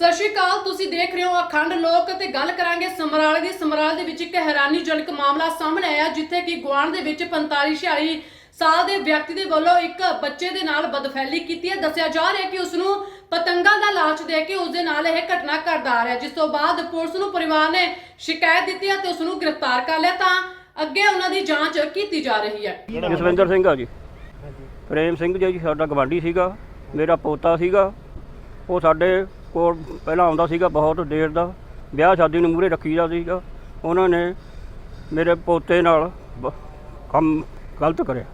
ਸਤਿ ਸ਼੍ਰੀ ਅਕਾਲ ਤੁਸੀਂ ਦੇਖ ਰਹੇ ਹੋ ਅਖੰਡ ਲੋਕ ਤੇ ਗੱਲ ਕਰਾਂਗੇ ਸਮਰਾਲੇ ਦੀ। ਸਮਰਾਲ ਦੇ ਵਿੱਚ ਇੱਕ ਹੈਰਾਨੀਜਨਕ ਮਾਮਲਾ ਸਾਹਮਣੇ ਆਇਆ ਜਿੱਥੇ ਕਿ ਗੁਆਂਢ ਦੇ ਵਿੱਚ 45 46 ਸਾਲ ਦੇ ਵਿਅਕਤੀ ਦੇ ਵੱਲੋਂ ਇੱਕ ਬੱਚੇ ਦੇ ਨਾਲ ਬਦਫੈਲੀ ਕੀਤੀ ਹੈ। ਦੱਸਿਆ ਜਾ ਰਿਹਾ ਹੈ ਕਿ ਉਸ ਨੂੰ ਪਤੰਗਾਂ ਦਾ ਲਾਲਚ ਦੇ ਕੇ ਉਸ ਦੇ ਨਾਲ ਇਹ ਘਟਨਾ ਕਰਦਾ ਆ ਰਿਹਾ ਜਿਸ ਤੋਂ ਬਾਅਦ ਪੁਲਿਸ ਨੂੰ ਪਰਿਵਾਰ ਨੇ ਸ਼ਿਕਾਇਤ ਦਿੱਤੀ ਅਤੇ ਉਸ ਨੂੰ ਗ੍ਰਿਫਤਾਰ ਕਰ ਲਿਆ। ਤਾਂ ਅੱਗੇ ਉਹਨਾਂ ਦੀ ਜਾਂਚ ਕੀਤੀ ਜਾ ਰਹੀ ਹੈ। ਜਸਵਿੰਦਰ ਸਿੰਘ ਆ ਜੀ। ਪ੍ਰੇਮ ਸਿੰਘ ਜੀ ਸਾਡਾ ਗਵਾਂਢੀ ਸੀਗਾ ਮੇਰਾ ਪੋਤਾ ਸੀਗਾ। ਉਹ ਸਾਡੇ ਕੋਲ ਪਹਿਲਾਂ ਆਉਂਦਾ ਸੀਗਾ ਬਹੁਤ ਦੇਰ ਦਾ ਵਿਆਹ ਸ਼ਾਦੀ ਨੂੰ ਮੂਰੇ ਰੱਖੀਦਾ ਸੀਗਾ। ਉਹਨਾਂ ਨੇ ਮੇਰੇ ਪੋਤੇ ਨਾਲ ਬ- ਕੰਮ ਗਲਤ ਕਰਿਆ।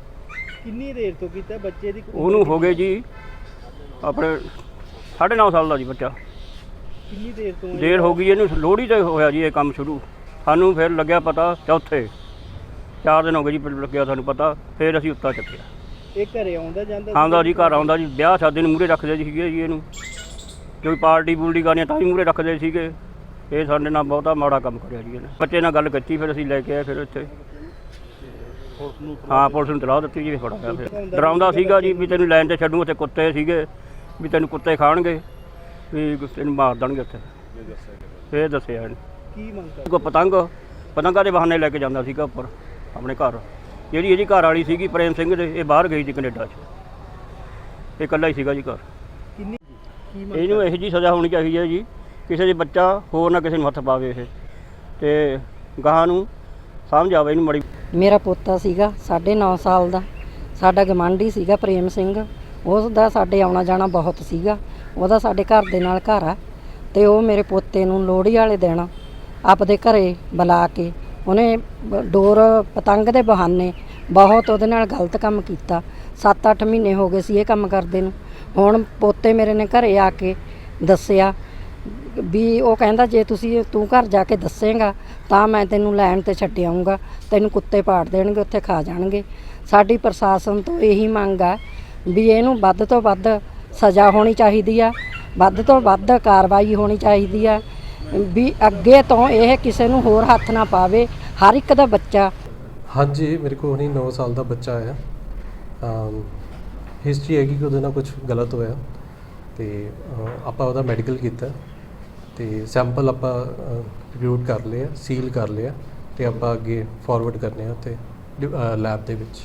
ਕਿੰਨੀ ਦੇਰ ਤੋਂ ਕੀਤਾ ਬੱਚੇ ਦੀ ਉਹਨੂੰ ਹੋ ਗਏ ਜੀ ਆਪਣੇ 9.5 ਸਾਲ ਦਾ ਜੀ ਬੱਚਾ। ਕਿੰਨੀ ਦੇਰ ਤੋਂ ਇਹ- ਦੇਰ ਹੋ ਗਈ ਇਹਨੂੰ ਲੋਹੜੀ ਤੇ ਹੋਇਆ ਜੀ ਇਹ ਕੰਮ ਸ਼ੁਰੂ। ਸਾਨੂੰ ਫਿਰ ਲੱਗਿਆ ਪਤਾ ਚੌਥੇ। ਚਾਰ ਦਿਨ ਹੋ ਗਏ ਜੀ ਫਿਰ ਲੱਗਿਆ ਸਾਨੂੰ ਪਤਾ ਫਿਰ ਅਸੀਂ ਉੱਤਾ ਚੱਕਿਆ। ਇਹ ਘਰੇ ਆਉਂਦਾ ਜਾਂਦਾ ਆਉਂਦਾ ਜੀ ਘਰ ਆਉਂਦਾ ਜੀ। ਵਿਆਹ ਸ਼ਾਦੀ ਨੂੰ ਮੂਰੇ ਰੱਖਦੇ ਸੀਗੇ ਜੀ ਇਹਨੂੰ। ਕੋਈ ਪਾਰਟੀ ਪੂਲਟੀ ਕਰਨੀ ਤਾਂ ਵੀ ਮੂਰੇ ਰੱਖਦੇ ਸੀਗੇ। ਇਹ ਸਾਡੇ ਨਾਲ ਬਹੁਤਾ ਮਾੜਾ ਕੰਮ ਕਰਿਆ ਜੀ ਇਹਨੇ। ਬੱਚੇ ਨਾਲ ਗੱਲ ਕੀਤੀ ਫਿਰ ਅਸੀਂ ਲੈ ਕੇ ਆਏ ਫਿਰ ਇੱਥੇ। ਹਾਂ ਪੁਲਿਸ ਨੂੰ ਤਲਾਹ ਦਿੱਤੀ ਜੀ ਫੜਾ ਗਿਆ ਫਿਰ। ਡਰਾਉਂਦਾ ਸੀਗਾ ਜੀ ਵੀ ਤੈਨੂੰ ਲਾਈਨ ਤੇ ਛੱਡੂ ਉੱਥੇ ਕੁੱਤੇ ਸੀਗੇ ਵੀ ਤੈਨੂੰ ਕੁੱਤੇ ਖਾਣਗੇ ਵੀ ਤੈਨੂੰ ਮਾਰ ਦੇਣਗੇ ਉੱਥੇ। ਫਿਰ ਦੱਸਿਆ ਇਹਨੇ। ਕੀ ਮੰਗ ਕਰ ਕੋ ਪਤੰਗ ਪਤੰਗਾਂ ਦੇ ਬਹਾਨੇ ਲੈ ਕੇ ਜਾਂਦਾ ਸੀਗਾ ਉੱਪਰ ਆਪਣੇ ਘਰ। ਜਿਹੜੀ ਇਹਦੀ ਘਰ ਵਾਲੀ ਸੀਗੀ ਪ੍ਰੇਮ ਸਿੰਘ ਦੇ ਇਹ ਬਾਹਰ ਗਈ ਸੀ ਕੈਨੇਡਾ 'ਚ। ਇਹ ਇਕੱਲਾ ਹੀ ਸੀਗਾ ਜੀ ਘਰ। ਕੀ ਮੰਗ ਇਹਨੂੰ ਇਹੋ ਜੀ ਸਜ਼ਾ ਹੋਣੀ ਚਾਹੀਦੀ ਹੈ ਜੀ ਕਿਸੇ ਦੇ ਬੱਚਾ ਹੋਰ ਨਾ ਕਿਸੇ ਨੂੰ ਹੱਥ ਪਾਵੇ ਇਹ। ਤੇ ਗਾਹਾਂ ਨੂੰ ਸਮਝ ਆਵੇ ਇਹਨੂੰ ਮੜੀ ਮੇਰਾ ਪੋਤਾ ਸੀਗਾ 9.5 ਸਾਲ ਦਾ। ਸਾਡਾ ਗਮੰਡੀ ਸੀਗਾ ਪ੍ਰੇਮ ਸਿੰਘ। ਉਸ ਦਾ ਸਾਡੇ ਆਉਣਾ ਜਾਣਾ ਬਹੁਤ ਸੀਗਾ। ਉਹਦਾ ਸਾਡੇ ਘਰ ਦੇ ਨਾਲ ਘਰ ਆ। ਤੇ ਉਹ ਮੇਰੇ ਪੋਤੇ ਨੂੰ ਲੋਹੜੀ ਵਾਲੇ ਦਿਨ ਆਪਦੇ ਘਰੇ ਬੁਲਾ ਕੇ ਉਹਨੇ ਡੋਰ ਪਤੰਗ ਦੇ ਬਹਾਨੇ ਬਹੁਤ ਉਹਦੇ ਨਾਲ ਗਲਤ ਕੰਮ ਕੀਤਾ। 7-8 ਮਹੀਨੇ ਹੋ ਗਏ ਸੀ ਇਹ ਕੰਮ ਕਰਦੇ ਨੂੰ। ਹੁਣ ਪੋਤੇ ਮੇਰੇ ਨੇ ਘਰੇ ਆ ਕੇ ਦੱਸਿਆ ਵੀ ਉਹ ਕਹਿੰਦਾ ਜੇ ਤੁਸੀਂ ਤੂੰ ਘਰ ਜਾ ਕੇ ਦੱਸੇਗਾ ਤਾਂ ਮੈਂ ਤੈਨੂੰ ਲੈਣ ਤੇ ਛੱਡ ਆਊਂਗਾ, ਤੈਨੂੰ ਕੁੱਤੇ ਪਾੜ ਦੇਣਗੇ, ਉੱਥੇ ਖਾ ਜਾਣਗੇ। ਸਾਡੀ ਪ੍ਰਸ਼ਾਸਨ ਤੋਂ ਇਹੀ ਮੰਗ ਆ ਵੀ ਇਹਨੂੰ ਵੱਧ ਤੋਂ ਵੱਧ ਸਜ਼ਾ ਹੋਣੀ ਚਾਹੀਦੀ ਆ, ਵੱਧ ਤੋਂ ਵੱਧ ਕਾਰਵਾਈ ਹੋਣੀ ਚਾਹੀਦੀ ਆ, ਵੀ ਅੱਗੇ ਤੋਂ ਇਹ ਕਿਸੇ ਨੂੰ ਹੋਰ ਹੱਥ ਨਾ ਪਾਵੇ, ਹਰ ਇੱਕ ਦਾ ਬੱਚਾ। ਹਾਂਜੀ, ਮੇਰੇ ਕੋਲ ਹੁਣੀ 9 ਸਾਲ ਦਾ ਬੱਚਾ ਆਇਆ ਹਿਸਟਰੀ ਹੈਗੀ ਕਿ ਉਹਦੇ ਨਾਲ ਕੁਝ ਗਲਤ ਹੋਇਆ ਤੇ ਆਪਾਂ ਉਹਦਾ ਮੈਡੀਕਲ ਕੀਤਾ ਤੇ ਸੈਂਪਲ ਆਪਾਂ ਰਿਪੋਰਟ ਕਰ ਲਿਆ ਸੀਲ ਕਰ ਲਿਆ ਤੇ ਆਪਾਂ ਅੱਗੇ ਫਾਰਵਰਡ ਕਰਨੇ ਆ ਤੇ ਲੈਬ ਦੇ ਵਿੱਚ।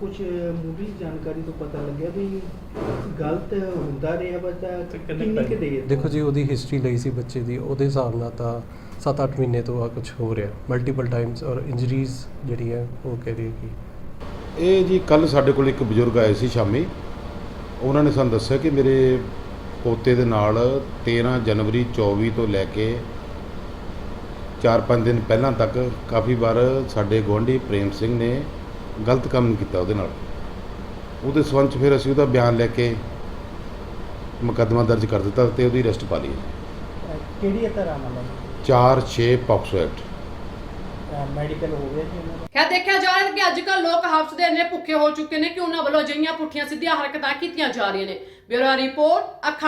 ਕੁਝ ਮੂਵੀ ਜਾਣਕਾਰੀ ਤੋਂ ਪਤਾ ਲੱਗਿਆ ਵੀ ਗਲਤ ਹੁੰਦਾ ਰਿਹਾ ਬੱਚਾ ਕਿੰਨੀ ਕਿ ਦੇਰ ਦੇਖੋ ਜੀ ਉਹਦੀ ਹਿਸਟਰੀ ਲਈ ਸੀ ਬੱਚੇ ਦੀ ਉਹਦੇ ਹਿਸਾਬ ਨਾਲ ਤਾਂ 7-8 ਮਹੀਨੇ ਤੋਂ ਆ ਕੁਝ ਹੋ ਰਿਹਾ ਮਲਟੀਪਲ ਟਾਈਮਸ ਔਰ ਇੰਜਰੀਜ਼ ਜਿਹੜੀ ਹੈ ਉਹ ਕਹਿ ਰਹੀ ਹੈ ਕਿ ਇਹ ਜੀ ਕੱਲ ਸਾਡੇ ਕੋਲ ਇੱਕ ਬਜ਼ੁਰਗ ਆਏ ਸੀ ਸ਼ਾਮੀ। ਉਹਨਾਂ ਨੇ ਸਾਨੂੰ ਦੱਸਿਆ ਕਿ ਮੇਰੇ ਪੋਤੇ ਦੇ ਨਾਲ 13 ਜਨਵਰੀ 24 ਤੋਂ ਲੈ ਕੇ 4-5 ਦਿਨ ਪਹਿਲਾਂ ਤੱਕ ਕਾਫੀ ਵਾਰ ਸਾਡੇ ਗੁਆਂਢੀ ਪ੍ਰੇਮ ਸਿੰਘ ਨੇ ਗਲਤ ਕੰਮ ਕੀਤਾ ਉਹਦੇ ਨਾਲ। ਉਹਦੇ ਸਬੰਧ 'ਚ ਫਿਰ ਅਸੀਂ ਉਹਦਾ ਬਿਆਨ ਲੈ ਕੇ ਮੁਕੱਦਮਾ ਦਰਜ ਕਰ ਦਿੱਤਾ ਤੇ ਉਹਦੀ ਅਰੈਸਟ ਪਾ ਲਈ। ਕਿਹੜੀ ਤਰ੍ਹਾਂ ਨਾਲ 4-6 ਪੌਕਸੋ ਐਕਟ। ਮੈਡੀਕਲ ਹੋ ਗਿਆ ਜੀ ਉਹਨਾਂ ਦਾ। ਦੇਖਿਆ ਜਾ ਰਿਹਾ ਕਿ ਹਫਸ ਦੇ ਇੰਨੇ ਭੁੱਖੇ ਹੋ ਚੁੱਕੇ ਨੇ ਕਿ ਉਹਨਾਂ ਵੱਲੋਂ ਅਜਿਹੀਆਂ ਪੁੱਠੀਆਂ ਸਿੱਧੀਆਂ ਹਰਕਤਾਂ ਕੀਤੀਆਂ ਜਾ ਰਹੀਆਂ ਨੇ। ਬਿਊਰੋ ਰਿਪੋਰਟ, ਅੱਖਾਂ